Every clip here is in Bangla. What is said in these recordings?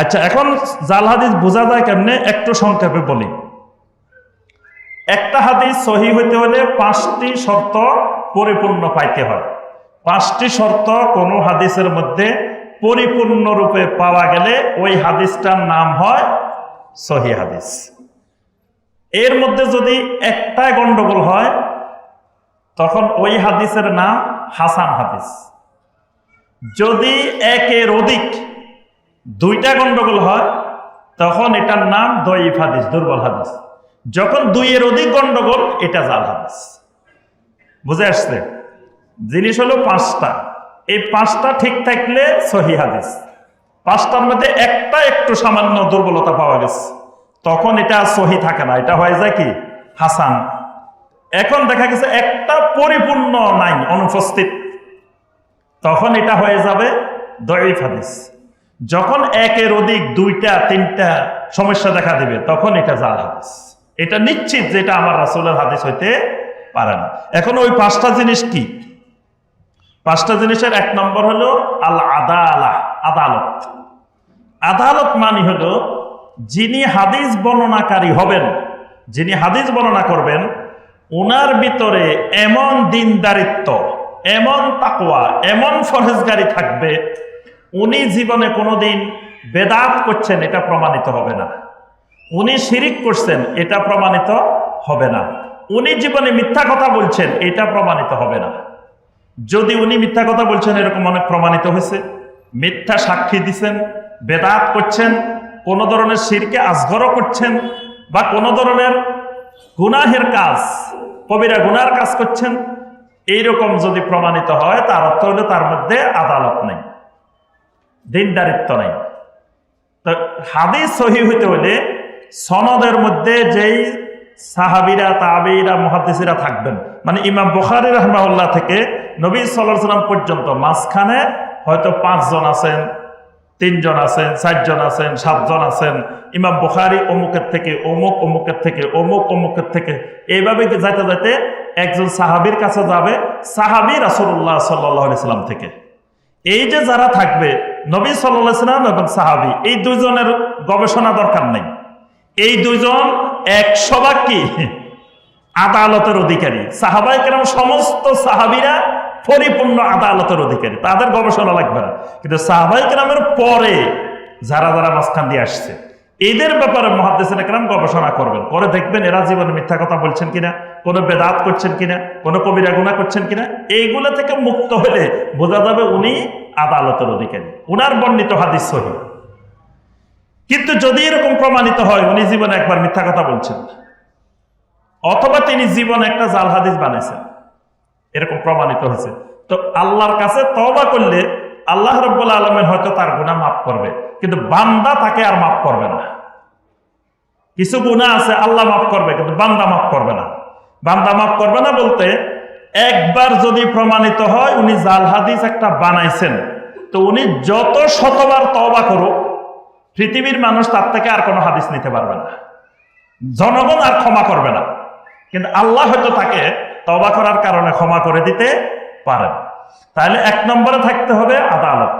আচ্ছা এখন জাল হাদিস বোঝা যায় কেমনে? একটু সংক্ষেপে বলি। একটা হাদিস সহি হইতে হলে পাঁচটি শর্ত পরিপূর্ণ পাইতে হয়। পাঁচটি শর্ত কোনো হাদিসের মধ্যে পরিপূর্ণরূপে পাওয়া গেলে ওই হাদিসটার নাম হয় সহি হাদিস। এর মধ্যে যদি একটা গন্ডগোল হয়, তখন ওই হাদিসের নাম হাসান হাদিস। যদি একের অধিক দুইটা গন্ডগোল হয়, তখন এটার নাম দইফ হাদিস, দুর্বল হাদিস। যখন দুইয়ের অধিক গন্ডগোল, এটা জাল হাদিস। বুঝে আসছে? জিনিস হলো পাঁচটা। এই পাঁচটা ঠিক থাকলে সহি হাদিস। পাঁচটার মধ্যে একটা একটু সামান্য দুর্বলতা পাওয়া গেছে। তখন এটা সহি থাকে না। এটা হয়ে যায় কি? হাসান। এখন দেখা গেছে একটা পরিপূর্ণ নাই, অনুপস্থিত। তখন এটা হয়ে যাবে দয়ীফ হাদিস। যখন একের অধিক দুইটা, তিনটা সমস্যা দেখা দিবে, তখন এটা জাল হাদিস। এটা নিশ্চিত যে এটা আমার রাসুলের হাদিস হইতে পারে না। এখন ওই পাঁচটা জিনিস কি? পাঁচটা জিনিসের এক নম্বর হলো আল আদালা আদালত। আদালত মানে হলো, যিনি হাদিস বর্ণনাকারী হবেন, যিনি হাদিস বর্ণনা করবেন ওনার ভিতরে এমন দিনদারিত্ব, এমন তাকওয়া, এমন ফরজগারি থাকবে উনি জীবনে কোনোদিন বেদাত করছেন, এটা প্রমাণিত হবে না। উনি শিরিক করছেন, এটা প্রমাণিত হবে না। উনি জীবনে মিথ্যা কথা বলছেন, এটা প্রমাণিত হবে না। যদি উনি মিথ্যা কথা বলছেন, এরকম অনেক প্রমাণিত হয়েছে। মিথ্যা সাক্ষী দিছেন, বেদাত করছেন, কোনো ধরনের শিরকে আজগরও করছেন, বা কোন ধরনের গুনাহের কাজ, কবিরা গুনার কাজ করছেন, এইরকম যদি প্রমাণিত হয়, তার অর্থ হলো তার মধ্যে আদালত নেই। দিনদারিত্ব নাই। তো হাদিস সহি হইতে হলে সনদের মধ্যে যেই সাহাবিরা, তাবিরা মহাদিসিরা থাকবেন মানে ইমাম বুখারি রহমাউল্লাহ থেকে নবী সাল্লাহ সাল্লাম পর্যন্ত, মাঝখানে হয়তো পাঁচজন আছেন, তিনজন আছেন, চারজন আছেন, সাতজন আছেন, ইমাম বুখারি অমুকের থেকে অমুক, অমুকের থেকে অমুক, অমুকের থেকে, এইভাবে যাইতে যাইতে একজন সাহাবির কাছে যাবে সাহাবি রাসুল্লাহ সাল্লাহ সাল্লাম থেকে। এই যে যারা থাকবে নবী সাল্লাম এবং সাহাবি, এই দুজনের গবেষণা দরকার নেই। এই দুজন একশো ভাগ কি আদালতের অধিকারী। সাহাবাই কেন সমস্ত সাহাবিরা পরিপূর্ণ আদালতের অধিকারী। তাদের গবেষণা লাগবে না। কিন্তু সাহাবাই কেরামের পরে যারা যারা মাঝখান দিয়ে আসছে এদের ব্যাপারে মহাদেশের কেরাম গবেষণা করবেন। করে দেখবেন এরা জীবনে মিথ্যা কথা বলছেন কিনা, কোনো বেদাত করছেন কিনা, কোনো কবিরা গুণা করছেন কিনা, এইগুলো থেকে মুক্ত হলে বোঝা যাবে উনি আদালতের অধিকারী। উনার বর্ণিত হাদিস সহি। কিন্তু যদি এরকম প্রমাণিত হয়, উনি জীবনে একবার মিথ্যা কথা বলছেন। অথবা তিনি জীবনে একটা জাল হাদিস বানাইছেন। এরকম প্রমাণিত হয়েছে। তো আল্লাহর কাছে তবা করলে আল্লাহ রব্বুল্লা আলমেন হয়তো তার গুণা মাফ করবে, কিন্তু বান্দা তাকে আর মাফ করবে না। কিছু গুণা আছে, আল্লাহ মাফ করবে, কিন্তু বান্দা মাফ করবে না। বান্দা মাফ করবে না বলতে, একবার যদি প্রমাণিত হয়, উনি জাল হাদিস একটা বানাইছেন। তো উনি যত শতবার তবা করুক, পৃথিবীর মানুষ তার থেকে আর কোনো হাদিস নিতে পারবে না। জনগণ আর ক্ষমা করবে না। কিন্তু আল্লাহ হয়তো তাকে তবা করার কারণে ক্ষমা করে দিতে পারেন। তাহলে এক নম্বরে থাকতে হবে আদালত।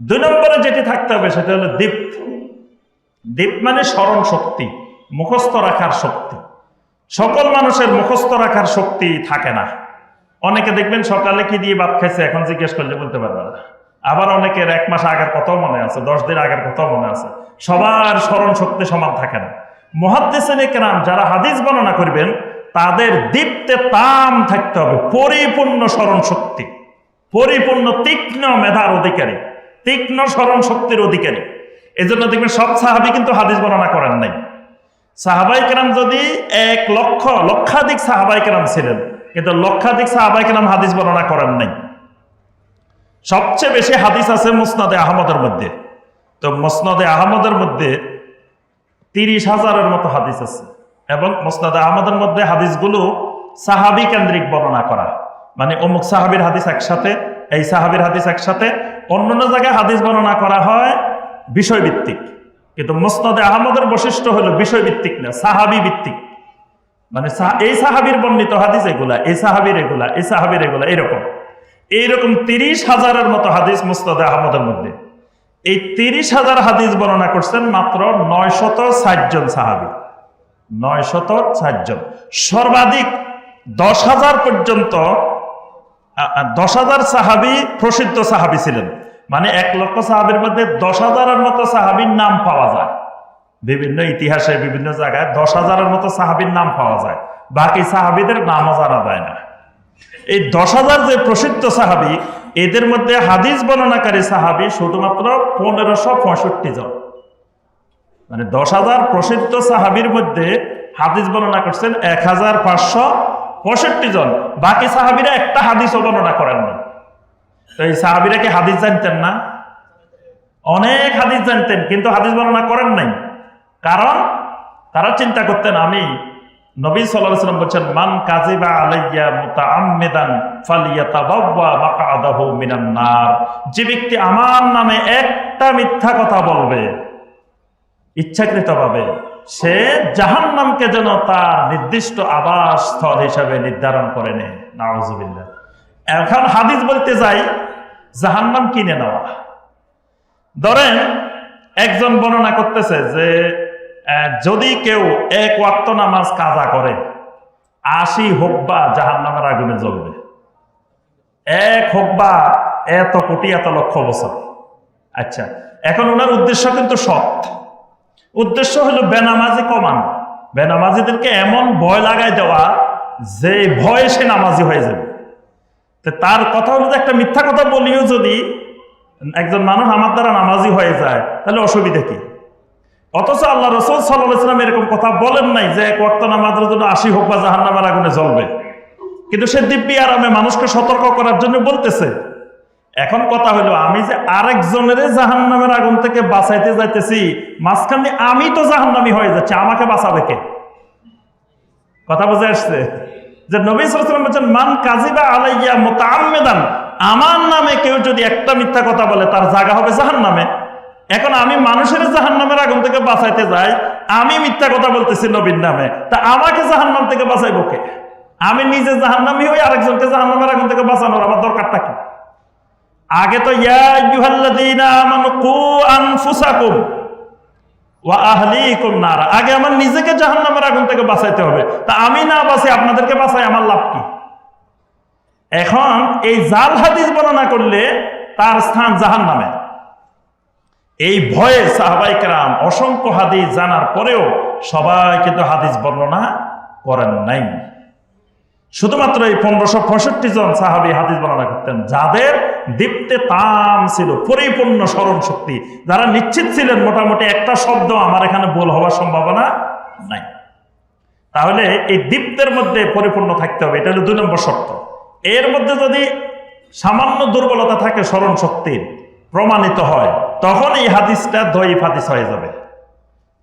দুই নম্বরে যেটি থাকতে হবে সেটা হলো দ্বীপ দ্বীপ মানে স্মরণ শক্তি, মুখস্থ রাখার শক্তি। সকল মানুষের মুখস্থ রাখার শক্তি থাকে না। অনেকে দেখবেন সকালে কি দিয়ে ভাত খাইছে এখন জিজ্ঞেস করলে বলতে পারবে না। আবার অনেকের এক মাস আগের কথাও মনে আছে, দশ দিন আগের কথাও মনে আছে। সবার স্মরণ শক্তি সমান থাকে না। মহাদ্দেশন কেরাম যারা হাদিস বর্ণনা করবেন, তাদের দীপ্তে তাম থাকতে হবে, পরিপূর্ণ স্মরণ শক্তি। পরিপূর্ণ তীক্ষ্ণ মেধার অধিকারী, তীক্ষ্ণ স্মরণ শক্তির অধিকারী। এই জন্য দেখবেন সব সাহাবি কিন্তু হাদিস বর্ণনা করেন নাই। সাহাবাই কেরাম যদি এক লক্ষ, লক্ষাধিক সাহাবাই কেরাম ছিলেন, কিন্তু লক্ষাধিক সাহাবাই কেরাম হাদিস বর্ণনা করেন নাই। সবচেয়ে বেশি হাদিস আছে মুসনাদে আহমদের মধ্যে। তো মুসনাদে আহমদের মধ্যে তিরিশ হাজারের মতো হাদিস আছে। এবং মুসনাদে আহমদের মধ্যে হাদিসগুলো সাহাবি কেন্দ্রিক বর্ণনা করা। মানে অমুক সাহাবির হাদিস একসাথে, এই সাহাবির হাদিস একসাথে অন্যান্য জায়গায় হাদিস বর্ণনা করা হয় বিষয়ভিত্তিক। কিন্তু মুসনাদে আহমদের বৈশিষ্ট্য হলো বিষয়ভিত্তিক না, সাহাবি ভিত্তিক। মানে এই সাহাবির বর্ণিত হাদিস এগুলা, এই সাহাবির এগুলা, এই সাহাবির এগুলা, এরকম। এইরকম তিরিশ হাজারের মতো হাদিস মুস্তাদে আহমদের মধ্যে। এই তিরিশ হাজার হাদিস বর্ণনা করছেন মাত্র নয় শত জন সাহাবি। নয় শত জন। সর্বাধিক দশ হাজার পর্যন্ত দশ হাজার সাহাবি প্রসিদ্ধ সাহাবি ছিলেন। মানে এক লক্ষ সাহাবির মধ্যে দশ হাজারের মতো সাহাবির নাম পাওয়া যায়। বিভিন্ন ইতিহাসে বিভিন্ন জায়গায় দশ হাজারের মতো সাহাবির নাম পাওয়া যায়। বাকি সাহাবিদের নামও জানা যায় না। এই দশ হাজার যে প্রসিদ্ধ সাহাবি, এদের মধ্যে হাদিস বর্ণনাকারী সাহাবি শুধুমাত্র পনেরোশো পঁয়ষট্টি জন। মানে দশ হাজার প্রসিদ্ধ সাহাবির মধ্যে হাদিস বর্ণনা করছেন এক হাজার পাঁচশো পঁয়ষট্টি জন। বাকি সাহাবিরা একটা হাদিসও বর্ণনা করেন না তো এই সাহাবিরা কি হাদিস জানতেন না? অনেক হাদিস জানতেন, কিন্তু হাদিস বর্ণনা করেন নাই। কারণ তারা চিন্তা করতেন, আমি নবী সাল্লাম বলছেন, মান কাজিবা আলাইয়া মুতাআম্মিদান ফালিয়াতাবাওয়া মাকআদাহু মিনান নার। যে ব্যক্তি আমার নামে একটা মিথ্যা কথা বলবে, ইচ্ছাকৃতভাবে সে জাহান্নামকে যেন তার নির্দিষ্ট আবাস স্থল হিসাবে নির্ধারণ করে নেয়। এখন হাদিস বলতে যাই, জাহান্নাম কিনে নেওয়া। ধরেন, একজন বর্ণনা করতেছে যে যদি কেউ এক ওয়াক্ত নামাজ কাজা করে, আশি হোক বা জাহান নামের আগুনে জ্বলবে। এক হোক বা এত কোটি, এত লক্ষ বছর। আচ্ছা এখন ওনার উদ্দেশ্য কিন্তু সৎ। উদ্দেশ্য হলো বেনামাজি কমানো। বেনামাজিদেরকে এমন ভয় লাগাই দেওয়া যে ভয়ে সে নামাজি হয়ে যাবে। তো তার কথা হলো যে একটা মিথ্যা কথা বলিও যদি একজন মানুষ আমার দ্বারা নামাজি হয়ে যায়, তাহলে অসুবিধা কি? অথচ আল্লাহ রসুল সাল্লাম এরকম কথা বলেন নাই যে এক ওয়াক্ত নামাজের জন্য আশি হোক বা জাহান নামের আগুনে জ্বলবে। কিন্তু সে দিব্যি আরামে মানুষকে সতর্ক করার জন্য বলতেছে। এখন কথা হলো, আমি যে আরেকজনের জাহান নামের আগুন থেকে বাঁচাইতে যাইতেছি, মাঝখানে আমি তো জাহান্নামি হয়ে যাচ্ছি, আমাকে বাঁচাবে কে? কথা বুঝে আসছে? যে নবী সালাম বলছেন, মান কাজিবা আলাইয়া মোতামেদান আমার নামে কেউ যদি একটা মিথ্যা কথা বলে, তার জায়গা হবে জাহান নামে এখন আমি মানুষের জাহান নামের আগুন থেকে বাঁচাইতে যাই, আমি মিথ্যা কথা বলতেছি নবীর নামে, তা আমাকে জাহান নাম থেকে বাঁচাইবো কে? আমি নিজে জাহান নামি হই আরেকজনকে জাহান নামের আগুন থেকে বাঁচানোর আমার দরকারটা কি? আগে তো নারা। আগে আমার নিজেকে জাহান্নামের আগুন থেকে বাঁচাইতে হবে। তা আমি না বাঁচি, আপনাদেরকে বাঁচাই, আমার লাভ কি? এখন এই জাল হাদিস বর্ণনা করলে তার স্থান জাহান্নামে। এই ভয়ে সাহাবাই কেরাম অসংখ্য হাদিস জানার পরেও সবাই কিন্তু হাদিস বর্ণনা করেন নাই। শুধুমাত্র এই পনেরোশো পঁয়ষট্টি জন সাহাবি হাদিস বর্ণনা করতেন। যাদের দীপ্তে তাম ছিল, পরিপূর্ণ স্মরণ শক্তি। যারা নিশ্চিত ছিলেন মোটামুটি একটা শব্দ, আমার এখানে ভুল হওয়ার সম্ভাবনা নাই। তাহলে এই দীপ্তের মধ্যে পরিপূর্ণ থাকতে হবে, এটা হলো দুই নম্বর শর্ত। এর মধ্যে যদি সামান্য দুর্বলতা থাকে, স্মরণ শক্তির প্রমাণিত হয়, তখন এই হাদিসটা দইফ হাদিস হয়ে যাবে।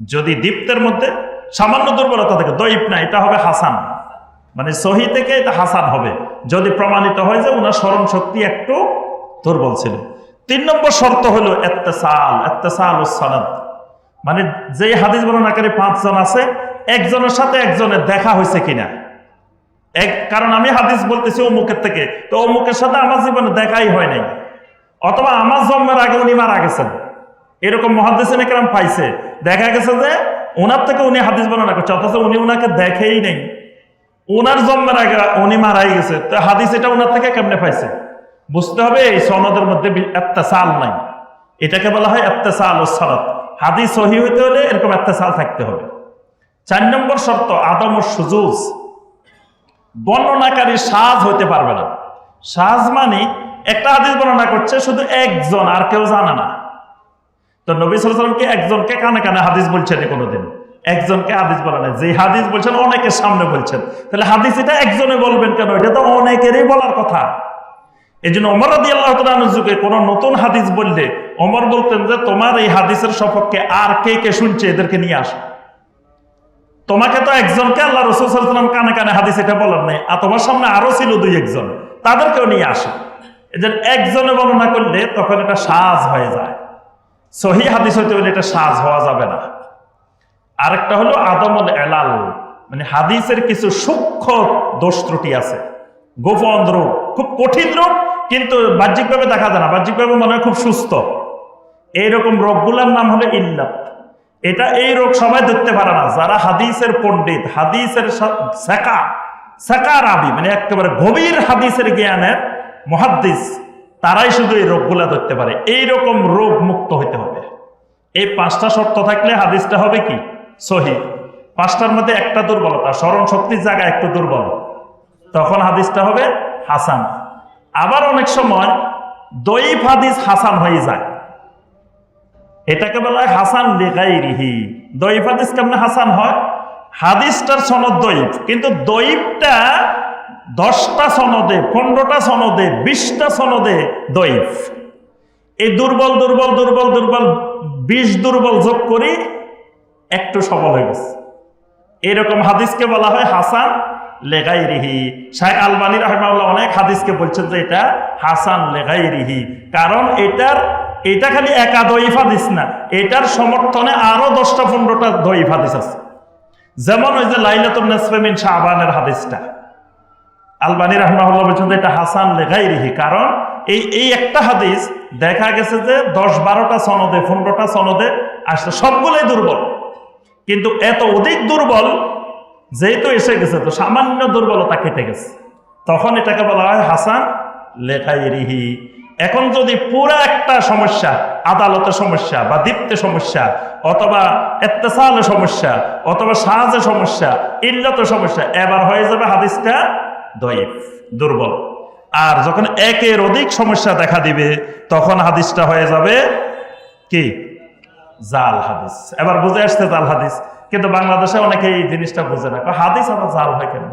যদি দীপ্তের মধ্যে সামান্য দুর্বলতা থাকে দইফ না, এটা হবে হাসান। মানে সহি থেকে এটা হাসান হবে। যদি প্রমাণিত হয় যে ওনার স্মরণ শক্তি একটু দুর্বল ছিল তিন নম্বর শর্ত হলো এত্তেসাল ও সনদ মানে যে হাদিস বর্ণনাকারী পাঁচজন আছে, একজনের সাথে একজনের দেখা হয়েছে কিনা। এক, কারণ আমি হাদিস বলতেছি অমুকের থেকে, তো অমুকের সাথে আমার জীবনে দেখাই হয় নাই। অথবা আমার জন্মের আগে উনি মারা গেছেন। এরকম মহাদিসিন একরাম পাইছে। দেখা গেছে যে ওনার থেকে উনি হাদিস বর্ণনা করছে অথচ উনি ওনাকে দেখেই নেই। ওনার জন্মের আগে উনি মারাই গেছে। তো হাদিস এটা ওনার থেকে কেমনে পাইছে? বুঝতে হবে এই সনদের মধ্যে একটা সাল নাই। এটাকে বলা হয় একটা সাল ও সনদ। হাদিস সহি হইতে হলে এরকম একটা সাল থাকতে হবে। চার নম্বর শর্ত, আদম ও সুজুজ বর্ণনাকারী সাজ হইতে পারবে না। সাজ মানে একটা হাদিস বর্ণনা করছে শুধু একজন, আর কেউ জানে না। তো নবী সালামকে একজনকে কানে কানে হাদিস বলছেন কোনোদিন। একজনকে হাদিস বলে না। যে হাদিস বলছেন, অনেকের সামনে বলছেন। তাহলে হাদিস এটা একজনে বলবেন কেন? এটা তো অনেকেরই বলার কথা। এই জন্য অমর আদি আল্লাহ যুগে কোন নতুন হাদিস বললে অমর বলতেন যে, তোমার এই হাদিসের সপক্ষে আর কে কে শুনছে এদেরকে নিয়ে আসো? তোমাকে তো একজনকে আল্লাহ রসুলাম কানে কানে হাদিস এটা বলার নেই, আর তোমার সামনে আরও ছিল দুই একজন, তাদেরকেও নিয়ে আসো। এদের একজনে বর্ণনা করলে তখন এটা সাজ হয়ে যায়। সহি হাদিস হইতে হলে এটা সাজ হওয়া যাবে না। আরেকটা হলো আদমল এলাল মানে হাদিসের কিছু সূক্ষ্ম দোষ ত্রুটি আছে। গোপন রোগ খুব কঠিন রোগ কিন্তু বাহ্যিকভাবে দেখা যায় না। বাহ্যিকভাবে মনে হয় খুব সুস্থ। এইরকম রোগগুলোর নাম হলো ইল্লাত। এটা এই রোগ সবাই ধরতে পারে না। যারা হাদিসের পণ্ডিত, হাদিসের সা- শেখা শেখার আবি মানে একেবারে গভীর হাদিসের জ্ঞানের মহাদ্দিস, তারাই শুধু এই রোগগুলা ধরতে পারে। এই রকম রোগ মুক্ত হইতে হবে। এই পাঁচটা শর্ত থাকলে হাদিসটা হবে কি? সহি। পাঁচটার মধ্যে একটা দুর্বলতা। স্মরণ শক্তির জায়গায় একটু দুর্বল। তখন হাদিসটা হবে হাসান। আবার অনেক সময় দইফ হাদিস হাসান হয়ে যায়। এটাকে বলা হয় হাসান লেগাইরিহি। দইফ হাদিস কেমন হাসান হয়? হাদিসটার সনদ দইফ কিন্তু দইফটা দশটা সনদে, পনেরোটা সনদে, বিশটা সনদে দইফ এই দুর্বল দুর্বল দুর্বল দুর্বল বিষ দুর্বল যোগ করি একটু সবল হয়ে গেছে। এরকম হাদিসকে বলা হয় হাসান লেগাই রিহি শাহ আলবানী রহমাউল্লাহ অনেক হাদিসকে বলছেন যে এটা হাসান লেগাই রিহি কারণ এটার, এটা খালি একা দইফ হাদিস না, এটার সমর্থনে আরও দশটা পনেরোটা দইফ হাদিস আছে। যেমন ওই যে লাইলাতুল নেসফেমিন শাহবানের হাদিসটা। আলবানী রহমাউল্লাহ বলছেন যে এটা হাসান লেগাই রিহি কারণ এই এই একটা হাদিস দেখা গেছে যে দশ বারোটা সনদে, পনেরোটা সনদে আসলে সবগুলোই দুর্বল। কিন্তু এত অধিক দুর্বল যেহেতু এসে গেছে, তো সামান্য দুর্বলতা কেটে গেছে। তখন এটাকে বলা হয় হাসান লেখাই রিহি এখন যদি পুরো একটা সমস্যা আদালতের সমস্যা বা দীপ্তে সমস্যা, অথবা এত্তেসালের সমস্যা, অথবা সাহায্যের সমস্যা ইল্লতের সমস্যা, এবার হয়ে যাবে হাদিসটা দইফ দুর্বল। আর যখন একের অধিক সমস্যা দেখা দিবে, তখন হাদিসটা হয়ে যাবে কি? জাল হাদিস। এবার বুঝে আসছে জাল হাদিস, কিন্তু বাংলাদেশে অনেকে এই জিনিসটা বুঝে না। হাদিস আবার জাল হয় কেন